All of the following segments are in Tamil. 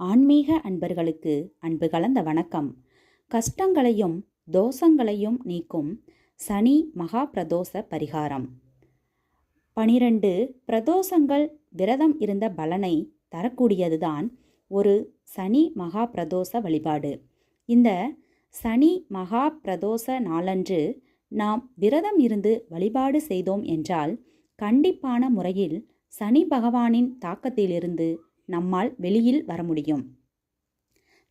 ஆன்மீக அன்பர்களுக்கு அன்பு கலந்த வணக்கம். கஷ்டங்களையும் தோஷங்களையும் நீக்கும் சனி மகா பிரதோஷ பரிகாரம். பனிரெண்டு பிரதோஷங்கள் விரதம் இருந்த பலனை தரக்கூடியதுதான் ஒரு சனி மகா பிரதோஷ வழிபாடு. இந்த சனி மகா பிரதோஷ நாளன்று நாம் விரதம் இருந்து வழிபாடு செய்தோம் என்றால் கண்டிப்பான முறையில் சனி பகவானின் தாக்கத்திலிருந்து நம்மால் வெளியில் வர முடியும்.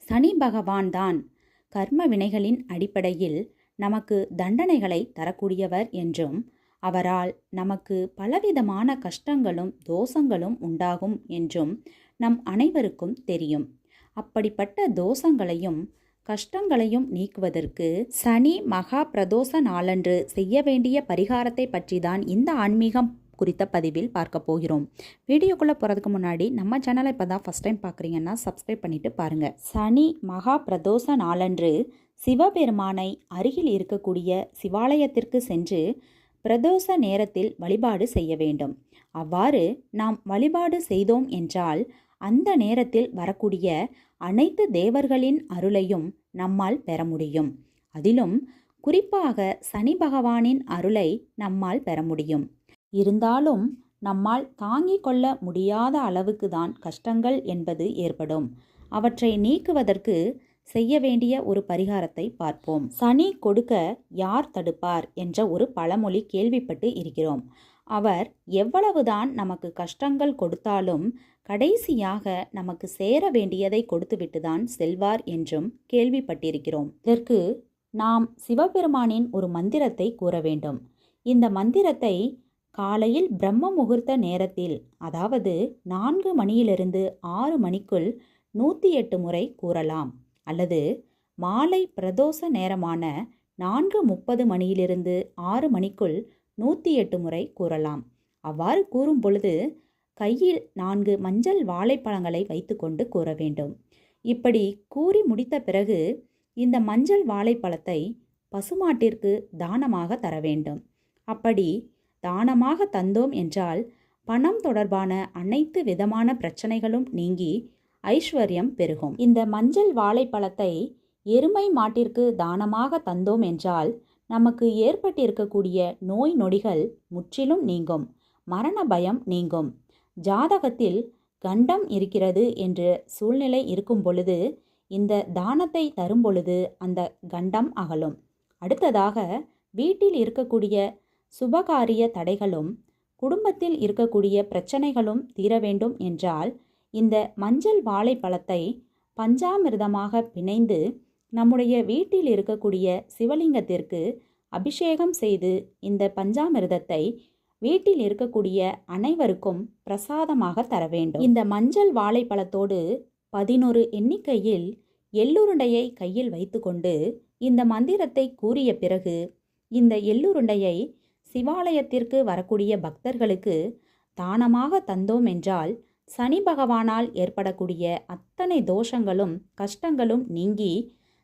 சனி பகவான் தான் கர்ம வினைகளின் அடிப்படையில் நமக்கு தண்டனைகளை தரக்கூடியவர் என்றும் அவரால் நமக்கு பலவிதமான கஷ்டங்களும் தோஷங்களும் உண்டாகும் என்றும் நம் அனைவருக்கும் தெரியும். அப்படிப்பட்ட தோஷங்களையும் கஷ்டங்களையும் நீக்குவதற்கு சனி மகா பிரதோஷ நாளன்று செய்ய வேண்டிய பரிகாரத்தை பற்றி தான் இந்த ஆன்மீகம் குறித்த பதிவில் பார்க்க போகிறோம். வீடியோக்குள்ளே போகிறதுக்கு முன்னாடி நம்ம சேனலை இப்போ தான் ஃபஸ்ட் டைம் பார்க்குறீங்கன்னா சப்ஸ்கிரைப் பண்ணிவிட்டு பாருங்கள் சனி மகா பிரதோஷ நாளன்று சிவபெருமானை அருகில் இருக்கக்கூடிய சிவாலயத்திற்கு சென்று பிரதோஷ நேரத்தில் வழிபாடு செய்ய வேண்டும். அவ்வாறு நாம் வழிபாடு செய்தோம் என்றால் அந்த நேரத்தில் வரக்கூடிய அனைத்து தேவர்களின் அருளையும் நம்மால் பெற முடியும். அதிலும் குறிப்பாக சனி பகவானின் அருளை நம்மால் பெற முடியும். இருந்தாலும் நம்மால் தாங்கிக் கொள்ள முடியாத அளவுக்கு தான் கஷ்டங்கள் என்பது ஏற்படும். அவற்றை நீக்குவதற்கு செய்ய வேண்டிய ஒரு பரிகாரத்தை பார்ப்போம். சனி கொடுக்க யார் தடுப்பார் என்ற ஒரு பழமொழி கேள்விப்பட்டு இருக்கிறோம். அவர் எவ்வளவுதான் நமக்கு கஷ்டங்கள் கொடுத்தாலும் கடைசியாக நமக்கு சேர வேண்டியதை கொடுத்துவிட்டு தான் செல்வார் என்றும் கேள்விப்பட்டிருக்கிறோம். இதற்கு நாம் சிவபெருமானின் ஒரு மந்திரத்தை கூற வேண்டும். இந்த மந்திரத்தை காலையில் பிரம்ம முகூர்த்த நேரத்தில் அதாவது நான்கு மணியிலிருந்து ஆறு மணிக்குள் நூற்றி எட்டு முறை கூறலாம். அல்லது மாலை பிரதோஷ நேரமான நான்கு முப்பது மணியிலிருந்து ஆறு மணிக்குள் நூற்றி எட்டு முறை கூறலாம். அவ்வாறு கூறும் பொழுது கையில் நான்கு மஞ்சள் வாழைப்பழங்களை வைத்துக்கொண்டு கூற வேண்டும். இப்படி கூறி முடித்த பிறகு இந்த மஞ்சள் வாழைப்பழத்தை பசுமாட்டிற்கு தானமாக தர வேண்டும். அப்படி தானமாக தந்தோம் என்றால் பணம் தொடர்பான அனைத்து விதமான பிரச்சனைகளும் நீங்கி ஐஸ்வர்யம் பெருகும். இந்த மஞ்சள் வாழைப்பழத்தை எருமை மாட்டிற்கு தானமாக தந்தோம் என்றால் நமக்கு ஏற்பட்டிருக்கக்கூடிய நோய் நொடிகள் முற்றிலும் நீங்கும். மரண பயம் நீங்கும். ஜாதகத்தில் கண்டம் இருக்கிறது என்று சூழ்நிலை இருக்கும் பொழுது இந்த தானத்தை தரும் பொழுது அந்த கண்டம் அகலும். அடுத்ததாக வீட்டில் இருக்கக்கூடிய சுபகாரிய தடைகளும் குடும்பத்தில் இருக்கக்கூடிய பிரச்சனைகளும் தீர வேண்டும் என்றால் இந்த மஞ்சள் வாழைப்பழத்தை பஞ்சாமிர்தமாக பிணைந்து நம்முடைய வீட்டில் இருக்கக்கூடிய சிவலிங்கத்திற்கு அபிஷேகம் செய்து இந்த பஞ்சாமிர்தத்தை வீட்டில் இருக்கக்கூடிய அனைவருக்கும் பிரசாதமாக தர வேண்டும். இந்த மஞ்சள் வாழைப்பழத்தோடு பதினொரு எண்ணிக்கையில் எள்ளுருண்டையை கையில் வைத்துக்கொண்டு இந்த மந்திரத்தை கூறிய பிறகு இந்த எள்ளுருண்டையை சிவாலயத்திற்கு வரக்கூடிய பக்தர்களுக்கு தானமாக தந்தோம் என்றால் சனி பகவானால் ஏற்படக்கூடிய அத்தனை தோஷங்களும் கஷ்டங்களும் நீங்கி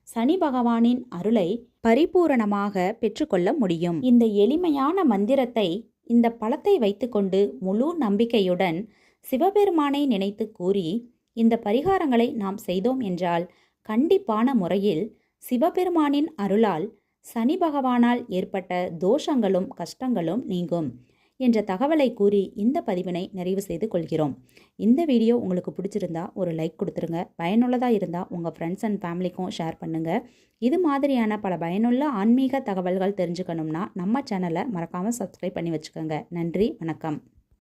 சனி பகவானின் அருளை பரிபூரணமாக பெற்றுக்கொள்ள முடியும். இந்த எளிமையான மந்திரத்தை இந்த பழத்தை வைத்துக்கொண்டு முழு நம்பிக்கையுடன் சிவபெருமானை நினைத்து கூறி இந்த பரிகாரங்களை நாம் செய்தோம் என்றால் கண்டிப்பான முறையில் சிவபெருமானின் அருளால் சனி பகவானால் ஏற்பட்ட தோஷங்களும் கஷ்டங்களும் நீங்கும் என்ற தகவலை கூறி இந்த பதிவினை நிறைவு செய்து கொள்கிறோம். இந்த வீடியோ உங்களுக்கு பிடிச்சிருந்தா ஒரு லைக் கொடுத்துருங்க. பயனுள்ளதாக இருந்தால் உங்கள் ஃப்ரெண்ட்ஸ் அண்ட் ஃபேமிலிக்கும் ஷேர் பண்ணுங்கள் இது மாதிரியான பல பயனுள்ள ஆன்மீக தகவல்கள் தெரிஞ்சுக்கணும்னா நம்ம சேனலை மறக்காமல் சப்ஸ்கிரைப் பண்ணி வச்சுக்கோங்க. நன்றி வணக்கம்.